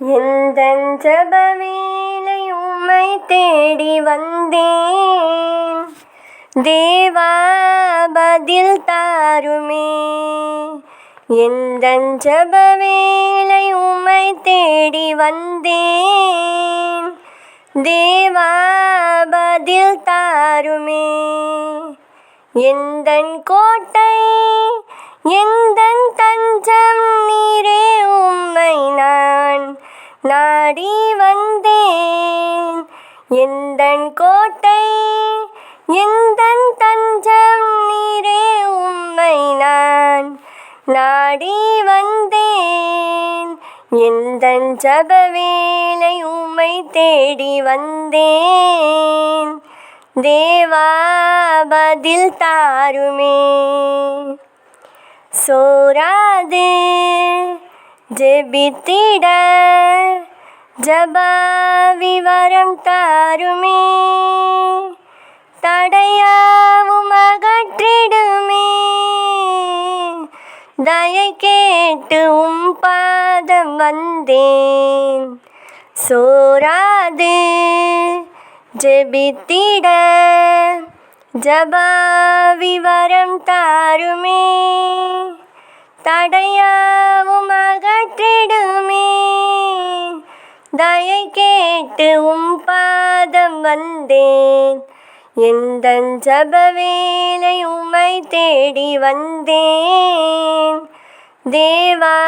எந்தன் ஜப வேலை உம்மை தேடி வந்தேன். தேவா பதில் தாருமே. எந்தன் ஜப வேலை உம்மை தேடி வந்தேன். தேவா பதில் தாருமே. எந்தன் கோட்டை எந்தன் தஞ்சம் நீரே நாடி வந்தேன். எந்தன் கோட்டை எந்தன் தஞ்சம் நீரே உம்மை நான் நாடி வந்தேன். எந்தன் ஜப வேலை உம்மை தேடி வந்தேன். தேவா பதில் தாருமே. சோராது ஜெபித்திட ஜபா விவரம் தாருமே. தடையாவும் அகற்றிடுமே. தயை கேட்டு உம் பாதம் வந்தேன். சோராது ஜெபித்திட. ஜபா விவரம் தாருமே. தடையாவும் அகற்ற கேட்டு உம் பாதம் வந்தேன். எந்த ஜப வேலை உம்மை தேடி வந்தேன். தேவா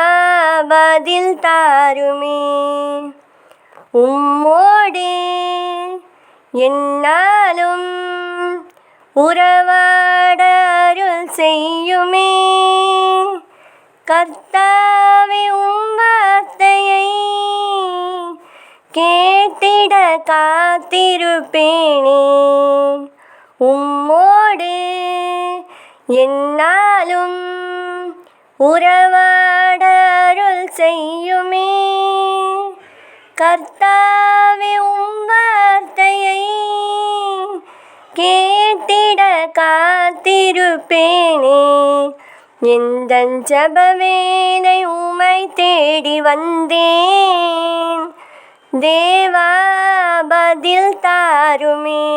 பதில் தாருமே. உம்மோடு என்னாலும் உறவாட அருள் செய்யுமே. கர்த்தாவே உம் வார்த்தையை கேட்டிட காத்திருப்பேனே. உம்மோடு என்னாலும் உறவாட அருள் செய்யுமே. கர்த்தாவே உம் வார்த்தையை கேட்டிட காத்திருப்பேனே. எந்த ஜப வேலை உமை தேடி வந்தேன். தேவா பதில் தாருமே.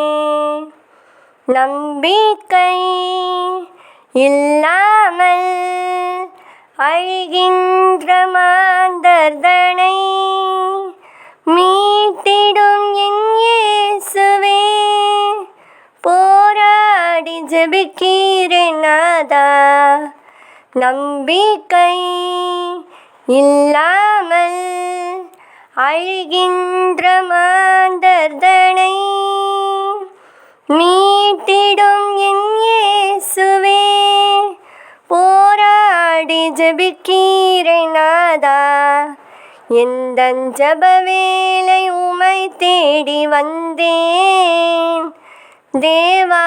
நம்பிக்கை இல்லாமல் அழிகின்ற மாந்தர்தனை மீட்டிடும் என் இயேசுவே. போராடி ஜெபிக்கிறேன் நம்பிக்கை இல்லாமல் அழிகின்ற மாந்தர்தனை மீட்டிடும் என் இயேசுவே. போராடி ஜெபிக்கிறேன் எந்த எந்தன் ஜப வேலை உமை தேடி வந்தேன். தேவா